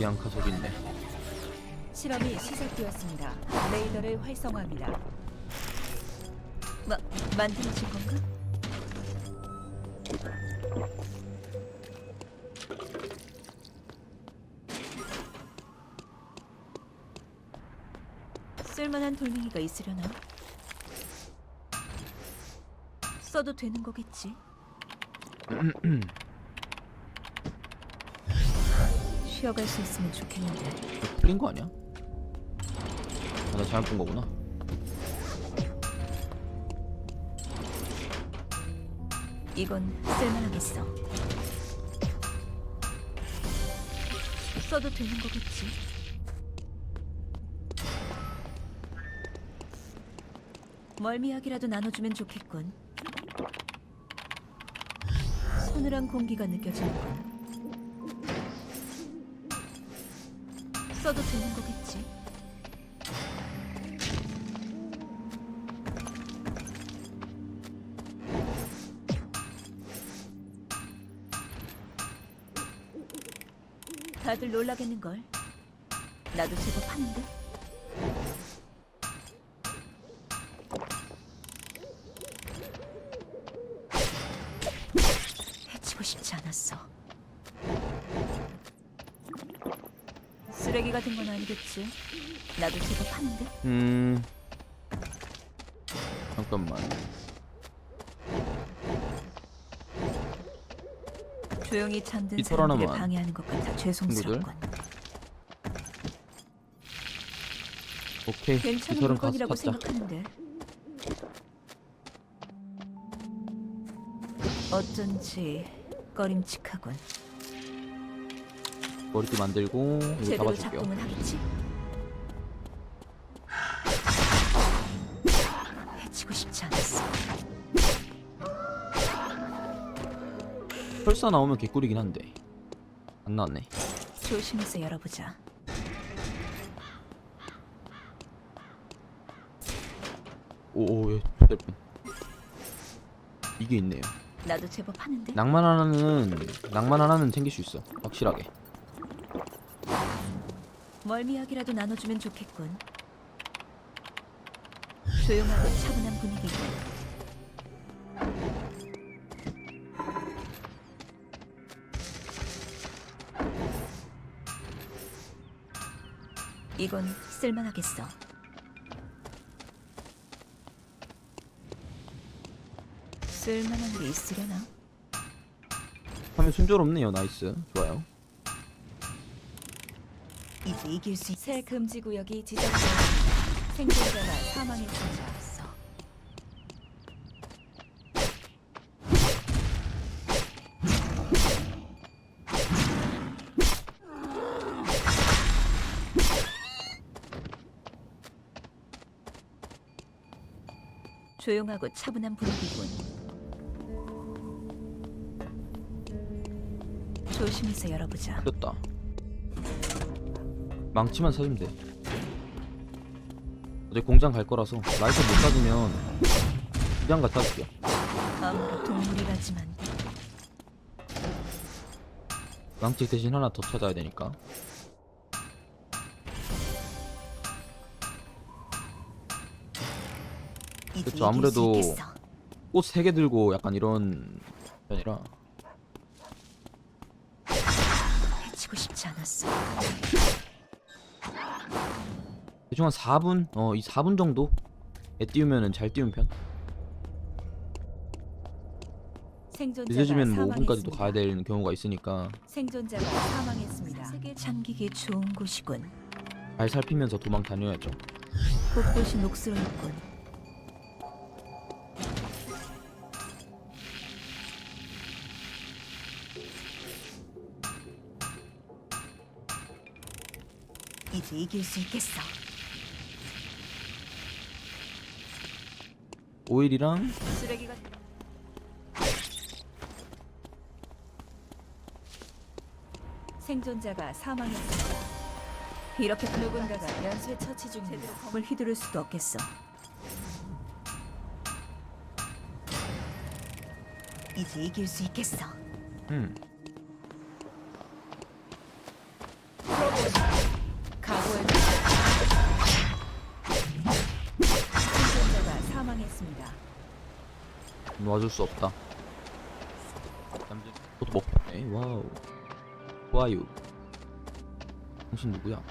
있네. 실험이 시작되었습니다. 레이더를 활성화합니다. 마, 만들어진 건가? 쓸만한 돌멩이가 있으려나? 써도 되는 거겠지? 쉬어갈 수 있으면 좋겠는데. 이거 풀린 거 아니야? 아, 나 잘못 본 거구나. 이건 쓸만하겠어. 써도 되는 거겠지. 멀미약이라도 나눠주면 좋겠군. 서늘한 공기가 느껴지는군. 써도 되는 거겠지. 다들 놀라겠는걸. 나도 제법 하는데. 해치고 싶지 않았어. 같은 건 아니겠지. 나도 제법 하는데. 음. 잠깐만. 조용히 잠든 이 사람들을 털어놓으면 방해하는 것 같아 죄송스럽군. 오케이. 괜찮은 가서 물건이라고 찾자. 생각하는데 어쩐지 꺼림칙하군. 머리띠 만들고 이거 제대로 잡아줄게요. 작동은 하겠지? 해치고 싶지 않았어. 설사 나오면 개꿀이긴 한데 안 나왔네. 조심해서 열어보자. 오오 예, 될 뻔. 이게 있네요. 나도 제법 하는데. 낭만 하나는 낭만 하나는 챙길 수 있어. 확실하게. 멀미약이라도 나눠주면 좋겠군. 조용하고 차분한 분위기군. 이건 쓸만하겠어. 쓸만한 게 있으려나? 화면 순조롭네요. 나이스. 좋아요. 이제 이길 수 있... 새 금지 구역이 지정되었습니다. 생존자가 사망했습니다. 조용하고 차분한 분위기군. 조심해서 열어보자. 됐다. 망치만 사주면 돼. 어제 공장 갈 거라서 라이터 못 사주면 그냥 갖다 줄게요. 아무리 동물이라지만 망치 대신 하나 더 찾아야 되니까. 이제 그쵸, 이길 아무래도 수 있겠어. 꽃세개 들고 약간 이런 편이라 해치고 싶지 않았어. 대충 한 4분? 어, 이 4분 정도 에 띄우면은 잘 띄운 편? 생존자가 늦어지면 뭐 사망했습니다. 5분까지도 가야 되는 경우가 있으니까 생존자가 사망했습니다. 세계 잠기기 좋은 곳이군. 잘 살피면서 도망 다녀야죠. 곳곳이 녹슬어있군. 이제 이길 수 있겠어. 오일이랑 쓰레기가 생존자가 사망했습니다. 이렇게 누군가가 연쇄 처치 중입니다. 휘두를 수도 없겠어. 이제 이길 수 있겠어. 음. 놔줄 수 없다. 남자 저도 먹혔네. 와우. 좋아요. 당신 누구야?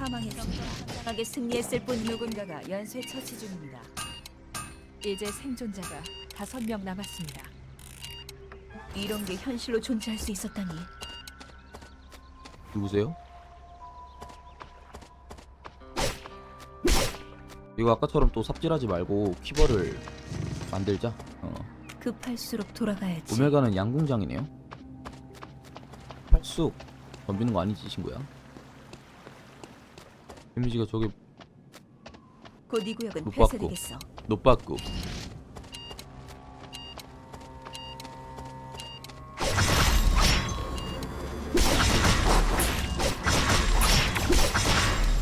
사망했습니다. 당하게 승리했을 뿐 누군가가 연쇄 처치 중입니다. 이제 생존자가 다섯 명 남았습니다. 이런 게 현실로 존재할 수 있었다니. 누구세요? 이거 아까처럼 또 삽질하지 말고 키버를 만들자. 어. 급할수록 돌아가야지. 오메가는 양궁장이네요. 팔쑥 덤비는 거 아니지 친구야? 데미지가 저게 곧이 구역은 못 받고. 폐쇄되겠어. 노빠꾸.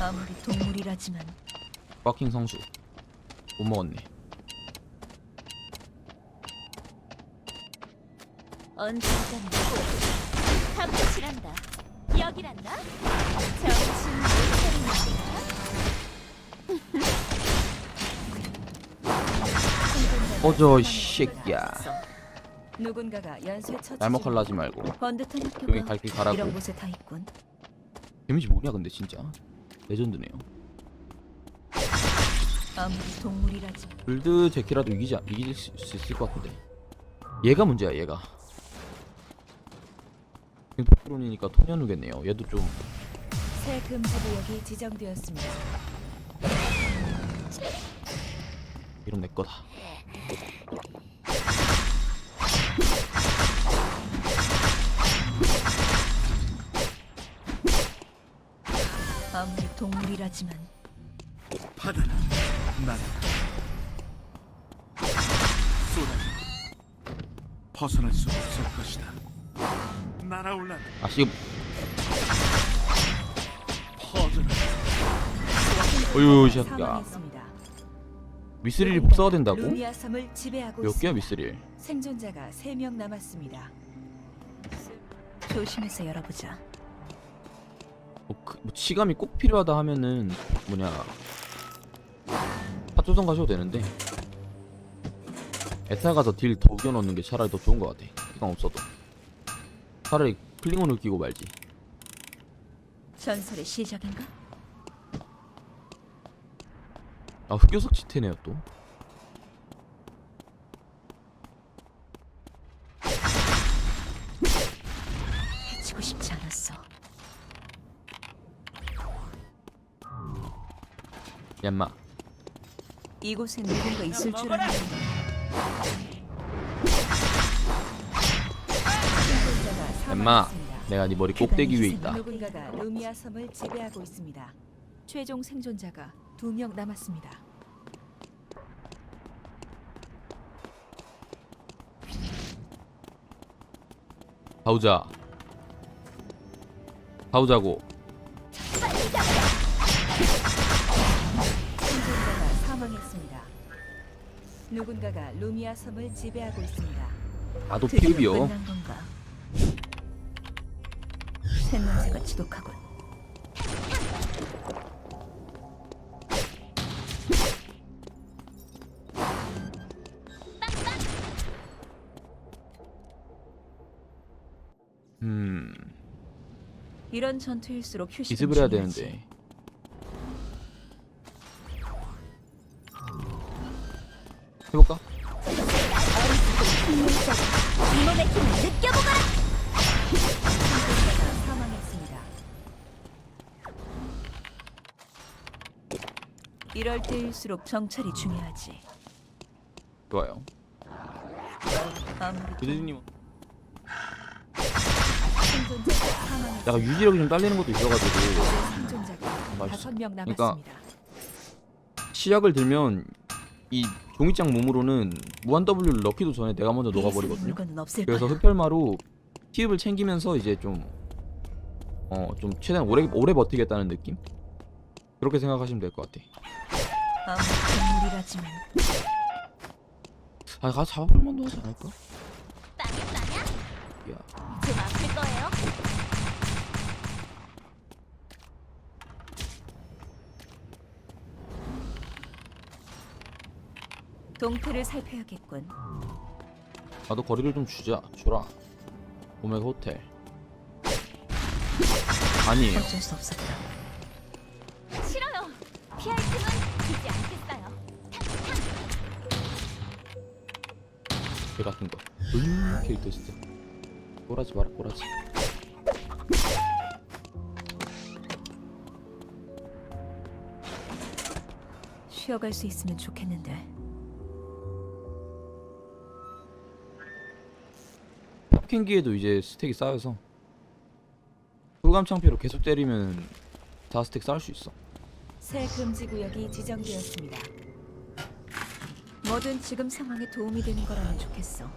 아무리 동물이라지만 꽉킹 성수. 못 먹었네. 언젠간 꼭 탐구실한다. 여기란다. 꺼져, 이 새끼야. 누군가가 연쇄 처치. 날먹할라 하지 말고. 번듯한 여기 학교가 갈길 가라고. 이런 곳에 다 있군. 데미지 뭐냐 근데 진짜. 레전드네요. 아무리 동물이라지 불드 제키라도 이기지 않- 이길 수, 수 있을 것 같은데. 얘가 문제야 얘가. 포크론이니까 토냐누겠네요. 얘도 좀 새 금지 구역이 지정되었습니다. 이런 내 거다. 아무리 동물이라지만 바다는 나라 쏟아져 벗어날 수 없을 것이다 날아올라 아 지금 새끼야. 사망했습니다. 미스릴이 복사가 된다고? 루미아 섬을 지배하고 몇 개야 있습니다. 미스릴? 생존자가 3명 남았습니다. 조심해서 열어보자. 뭐, 그, 뭐 치감이 꼭 필요하다 하면은 뭐냐 파초성 가셔도 되는데 에타 가서 딜 더 우겨 넣는 게 차라리 더 좋은 것 같아 시간 없어도 차라리 클링온을 끼고 말지 전설의 시작인가? 아 흑요석 지태네요 또 해치고 싶지 않았어. 얌마 이곳에 누군가 있을 줄 알았는데. 사망했습니다. 내가 네 머리 꼭대기 위에 있다 누군가가 루미아 섬을 지배하고 있습니다. 최종 생존자가 두 명 남았습니다. 가우자 가우자고 생존자가 사망했습니다. 누군가가 루미아 섬을 지배하고 있습니다. 나도 드디어 피읍이요 끝난 건가? 생냄새가 지독하군. 음 이런 전투일수록 휴식은 기습을 해야. 되는데 해볼까? 이럴 때일수록 정찰이 중요하지. 좋아요 아무리 생존자가 사망했습니다. 약간 유지력이 좀 딸리는 것도 있어가지고 생존자가 맛있어. 다섯 명 그러니까 남았습니다. 시약을 들면 이 종이장 몸으로는 무한 W를 넣기도 전에 내가 먼저 녹아버리거든요. 물건은 없을 그래서 거야. 흡혈마로 피읍을 챙기면서 이제 좀 어 좀 최대한 오래 오래 버티겠다는 느낌. 그렇게 생각하시면 될 것 같아. 아무리 동물이라지만 아 가서 잡아볼 만도 하지 않을까? 야좀 아플 거예요. 동태를 살펴야겠군. 나도 거리를 좀 주자 주라. 오메가 호텔. 아니에요. 어쩔 수 없었다. 싫어요. 피할 틈은 개 같은 거. 으 캐릭터 진짜. 꼬라지 마라 꼬라지. 쉬어갈 수 있으면 좋겠는데. 팝킹기에도 이제 스택이 쌓여서 꿀감 창피로 계속 때리면 다 스택 쌓을 수 있어. 새 금지 구역이 지정되었습니다. 뭐든 지금 상황에 도움이 되는 거라면 좋겠어.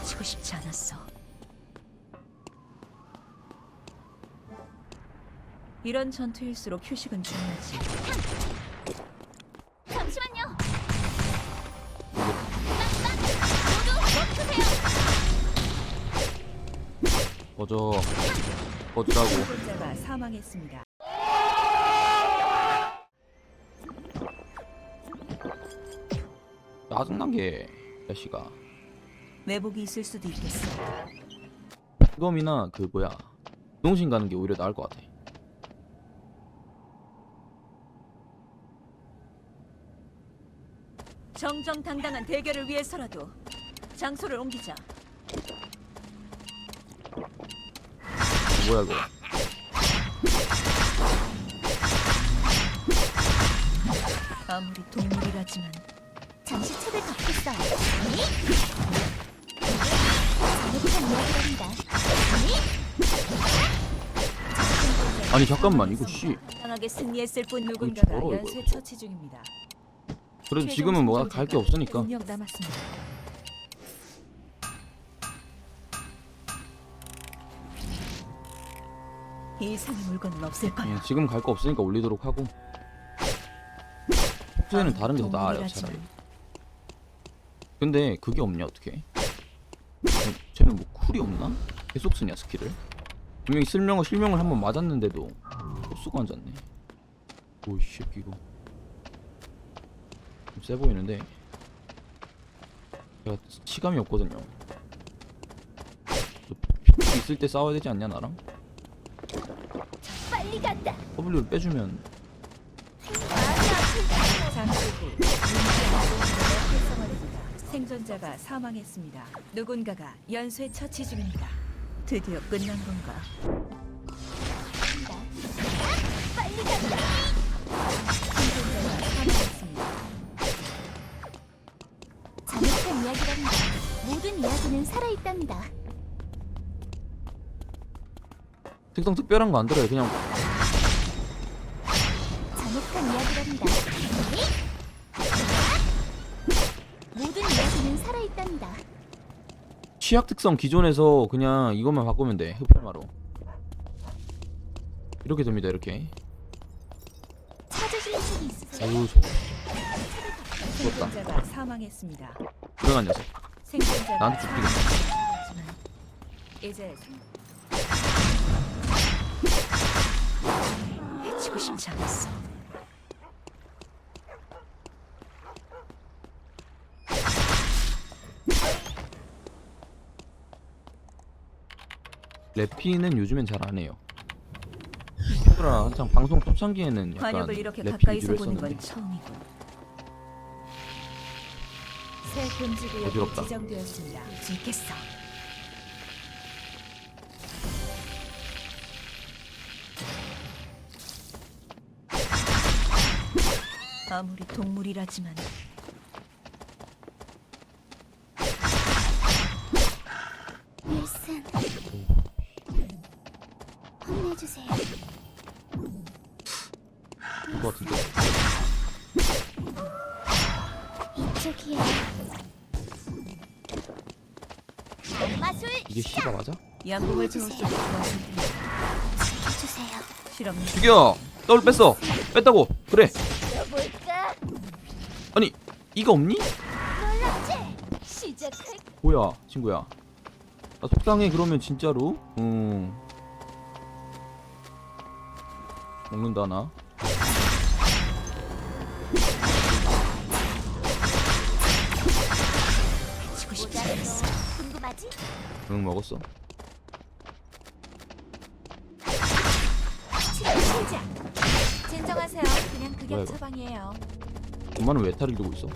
해치고 싶지 않았어. 이런 전투일수록 휴식은 중요하지. 잠시만요. 빡빡 모두 멈추세요. 꺼져. 생존자가 사망했습니다. 짜증나게 야씨가. 매복이 있을 수도 있겠어. 흑검이나 그 뭐야 동신 가는 게 오히려 나을 것 같아. 정정당당한 대결을 위해서라도 장소를 옮기자. 뭐야 이거? 아무리 동물이라지만 잠시 책을 덮겠어요. 아니? 잘못한 이야기랍니다. 아니 잠깐만 이거 씨. 당하게 승리했을 뿐 누군가가 저러, 이거. 연쇄 처치 중입니다. 그래도 지금은 뭐가 갈 게 없으니까. 남았습니다. 이상의 물건은 없을 거야. 예, 지금 갈 거 없으니까 올리도록 하고. 평소에는 다른 게 더 나아요 동물이라지만 차라리. 근데 그게 없냐 어떻게? 쟤는 뭐 쿨이 없나? 계속 쓰냐 스킬을? 분명히 실명을 실명을 한번 맞았는데도 또 쓰고 앉았네. 오이 새끼 이거. 좀세 보이는데 제가 치감이 없거든요. 너 피- 있을 때 싸워야 되지 않냐 나랑? 빨리 간다. W를 빼주면 잠시 후 활성화됩니다. 생존자가 사망했습니다. 누군가가 연쇄 처치 중입니다. 드디어 끝난 건가? 빨리 간다. 생존자가 사망했습니다. 잘못한 이야기랍니다. 모든 이야기는 살아있답니다. 특성 특별한 거 안 들어요. 그냥 잘못한 이야기랍니다. 아니? 모든 이야기는 살아있답니다. 취약 특성 기존에서 그냥 이것만 바꾸면 돼. 흡혈마로. 이렇게 됩니다. 이렇게. 찾으실 책이 있으세요? 아유 죽었다. 생존자가 사망했습니다. 불행한 녀석. 생존자가 나한테. 사망했지만 이제 생- 싶지 않았어. 래피는 요즘엔 잘 안 해요. 친구랑 한창 방송 초창기에는 약간 관역을 이렇게 래피 가까이서 위주로 보는 건 했었는데 처음이고. 새 금지 구역이 어지럽다. 지정되었습니다. 수 있겠어. 아무리 동물이라지만 윌슨. 혼내주세요. 그거 같은데. 이쪽이에요. 마술 이게 씨가 맞아? 양궁을 주세요. 실험 죽여 더블 뺐어 뺐다고 그래 이가 없니? 뭐야 친구야 나 속상해 그러면 진짜로 음 먹는다 나? 응 먹었어. 진정하세요. 그냥 이거? 처방이에요. 엄마는 왜 탈을 들고 있어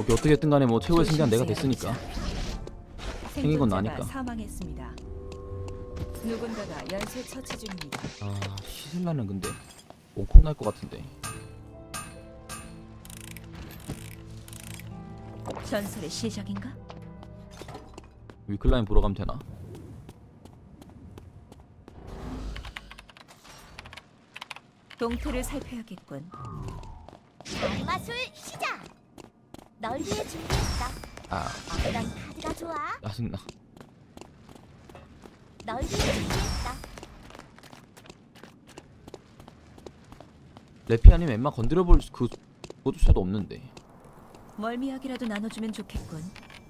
오케이 어떻게든 간에 뭐 최고의 승자는 내가 됐으니까 생긴 건 나니까. 사망했습니다. 누군가가 연쇄 처치 중입니다. 아 시슬라는 근데 옹콩 날것 같은데 전설의 시작인가? 위클라인 보러 가면 되나? 동태를 살펴야겠군. 마술 시작. 널 위해 준비했어. 아 어떤 카드가 좋아? 짜증나 널 위해 준비했어. 레피 아니면 엠마 건드려볼 그 그조차도 없는데 멀미약이라도 나눠주면 좋겠군.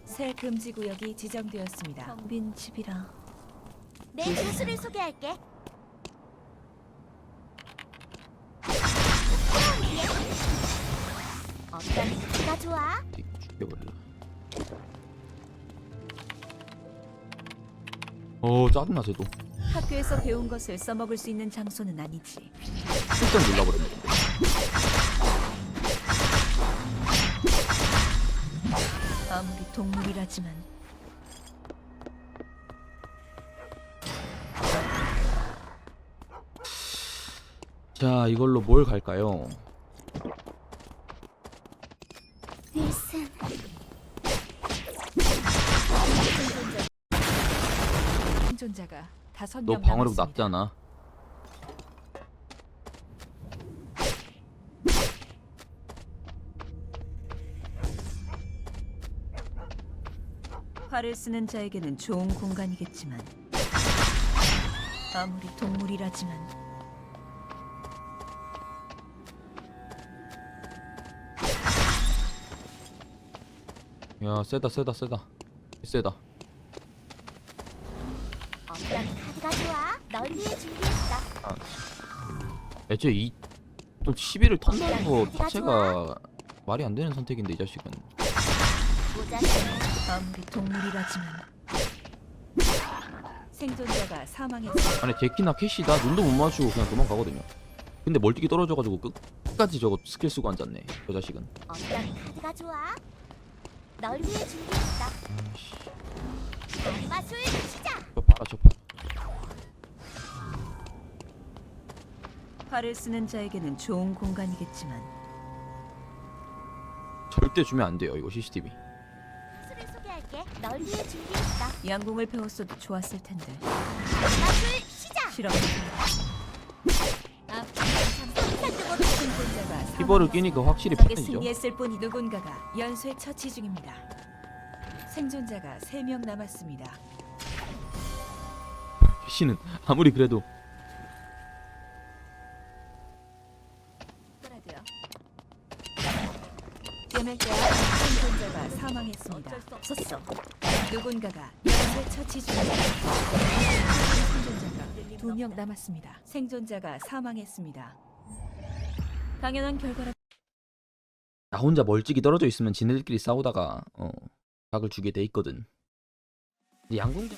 새 금지 구역이 지정되었습니다. 빈 집이라 내 조수를 소개할게. 좋아? 죽여버릴라 어 짜증나 쟤도 학교에서 배운 것을 써먹을 수 있는 장소는 아니지. 실전 눌러버렸네. 아무리 동물이라지만 자 이걸로 뭘 갈까요? 윌슨. 생존자가 다섯 너 명 방어력 남았습니다. 낮잖아 활을 쓰는 자에게는 좋은 공간이겠지만 아무리 동물이라지만 야 세다 세다 세다 세다 어떤 카드가 좋아? 널 위해 준비했어. 애초에 이또 시비를 턴다는 거 자체가 말이 안 되는 선택인데 이 자식은 모자를 아무리 동물이라지만 생존자가 사망했습니다. 아니 데키나 캐시다 눈도 못 마주고 그냥 도망가거든요 근데 멀티기 떨어져가지고 끝, 끝까지 저거 스킬 쓰고 앉았네 저 자식은 어떤 카드가 좋아? 널 위해. 아이씨 마술 시작. 저 봐라 저 봐라 활을 쓰는 자에게는 좋은 공간이겠지만 절대 주면 안 돼요 이거 CCTV 수를 소개할게. 널 위해 준비했어. 양궁을 배웠어도 좋았을 텐데 마술 시작. 실험 피버를 사망했습니다. 끼니까 확실히 하게 편해지죠 승리했을 뿐이 누군가가 연쇄 처치 중입니다. 생존자가 3명 남았습니다. 캐시는 아무리 그래도. 생존자가 사망했습니다. 없었어. 누군가가 연쇄 처치 중입니다. 생존자가 2명 남았습니다. 생존자가 사망했습니다. 당연한 결과라 나 혼자 멀찍이 떨어져 있으면 지네들끼리 싸우다가 어 각을 주게 돼 있거든. 근데 양궁